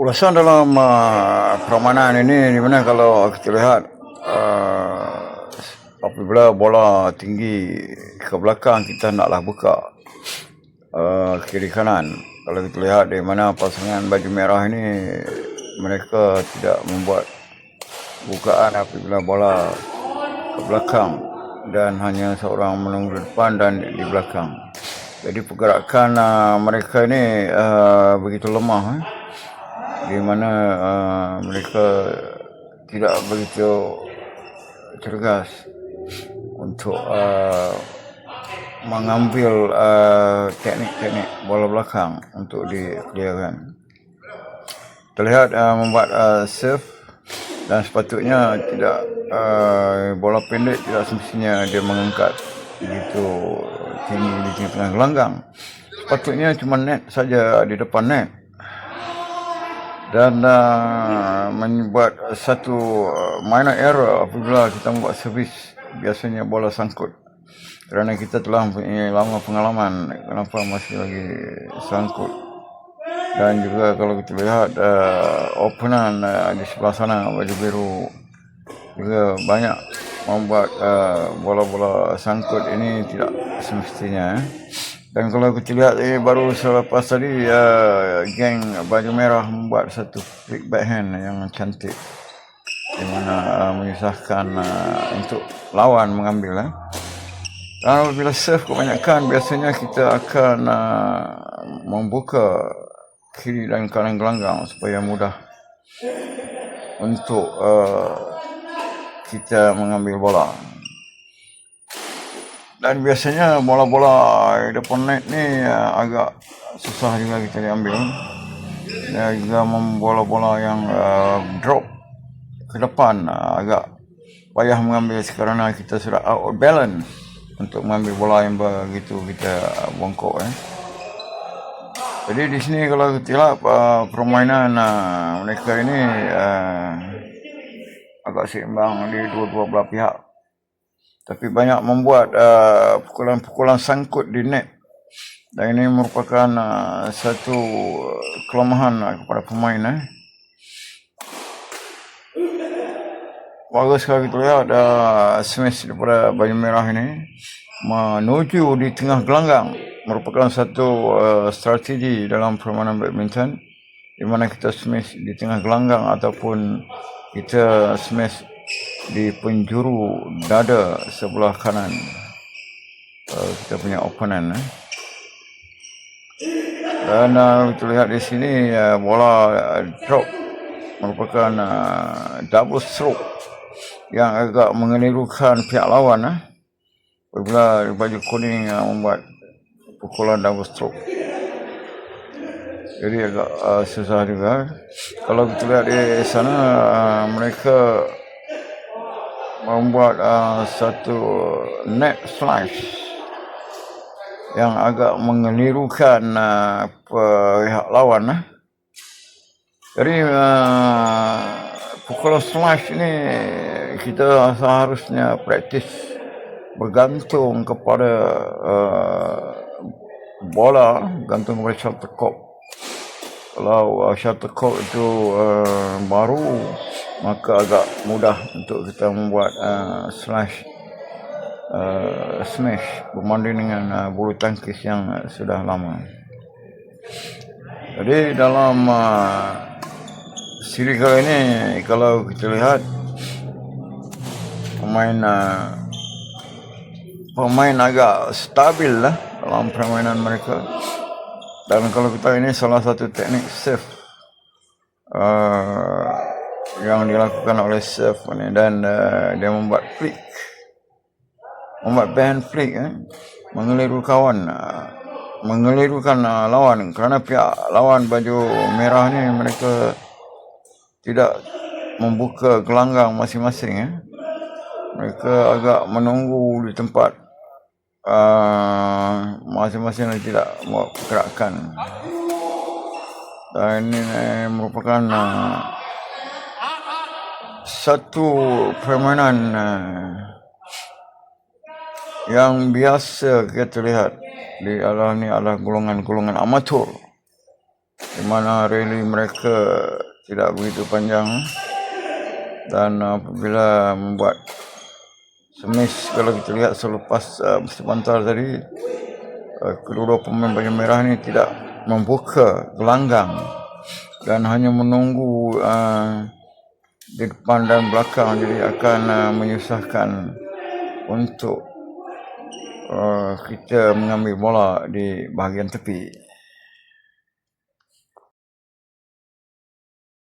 ulasan dalam uh, permainan ini di mana kalau kita lihat uh, apabila bola tinggi ke belakang kita naklah buka uh, kiri kanan kalau kita lihat di mana pasangan baju merah ini mereka tidak membuat bukaan apabila bola ke belakang dan hanya seorang menunggu depan dan di belakang. Jadi pergerakan uh, mereka ini uh, begitu lemah eh? Di mana uh, mereka tidak begitu cergas untuk uh, mengambil uh, teknik-teknik bola belakang untuk dikeliarkan. Terlihat uh, membuat uh, serve dan sepatutnya tidak uh, bola pendek tidak semestinya dia mengangkat begitu tinggi di tengah gelanggang. Sepatutnya cuma net saja di depan net dan uh, membuat satu uh, minor error apabila kita membuat servis biasanya bola sangkut kerana kita telah mempunyai lama pengalaman kenapa masih lagi sangkut dan juga kalau kita lihat uh, openan uh, di sebelah sana baju biru juga banyak membuat uh, bola-bola sangkut ini tidak semestinya eh. Dan kalau kita lihat ini baru selepas tadi uh, geng baju merah membuat satu flick backhand yang cantik di mana uh, menyusahkan uh, untuk lawan mengambil eh. Dan apabila serve kebanyakan biasanya kita akan uh, membuka kiri dan kanan gelanggang supaya mudah untuk uh, kita mengambil bola. Dan biasanya bola-bola depan net ni uh, agak susah juga kita diambil. Dan juga bola-bola yang uh, drop ke depan uh, agak payah mengambil kerana kita sudah out of balance untuk mengambil bola yang begitu kita bongkok eh. Jadi di sini kalau lihat uh, permainan uh, mereka ini uh, agak seimbang di dua-dua belah pihak tapi banyak membuat uh, pukulan-pukulan sangkut di net dan ini merupakan uh, satu kelemahan uh, kepada pemain eh. Bagus sekali kita lihat uh, smash daripada baju merah ini menuju di tengah gelanggang merupakan satu uh, strategi dalam permainan badminton di mana kita smash di tengah gelanggang ataupun kita smash di penjuru dada sebelah kanan uh, kita punya opponent eh. dan uh, kita lihat di sini uh, bola uh, drop merupakan uh, double stroke yang agak mengelirukan pihak lawan eh. apabila baju kuning uh, membuat pukulan double stroke jadi agak uh, susah juga kalau kita lihat di sana uh, mereka membuat uh, satu net flash yang agak mengelirukan uh, pihak lawan. Uh. Jadi uh, pukulan slash ini kita seharusnya praktis bergantung kepada uh, bola, gantung kepada shuttlecock. Kalau uh, shuttlecock itu uh, baru, maka agak mudah untuk kita membuat uh, slash uh, smash berbanding dengan uh, bulu tangkis yang uh, sudah lama. Jadi dalam uh, siri kali ini kalau kita lihat pemain uh, pemain agak stabil lah dalam permainan mereka. Dan kalau kita ini salah satu teknik save uh, yang dilakukan oleh Chef ni. Dan uh, dia membuat flick. Membuat band flick eh, mengeliru kawan uh, mengelirukan uh, lawan. Kerana pihak lawan baju merah ni mereka tidak membuka gelanggang masing-masing eh. mereka agak menunggu di tempat uh, masing-masing tidak mau pergerakan. Dan ini eh, merupakan uh, satu permainan uh, yang biasa kita lihat di adalah ni adalah golongan-golongan amatur di mana rally mereka tidak begitu panjang dan apabila membuat semis kalau kita lihat selepas uh, sebentar tadi uh, kedua-dua pemain baju merah ni tidak membuka gelanggang dan hanya menunggu uh, di depan dan belakang jadi akan uh, menyusahkan untuk uh, kita mengambil bola di bahagian tepi.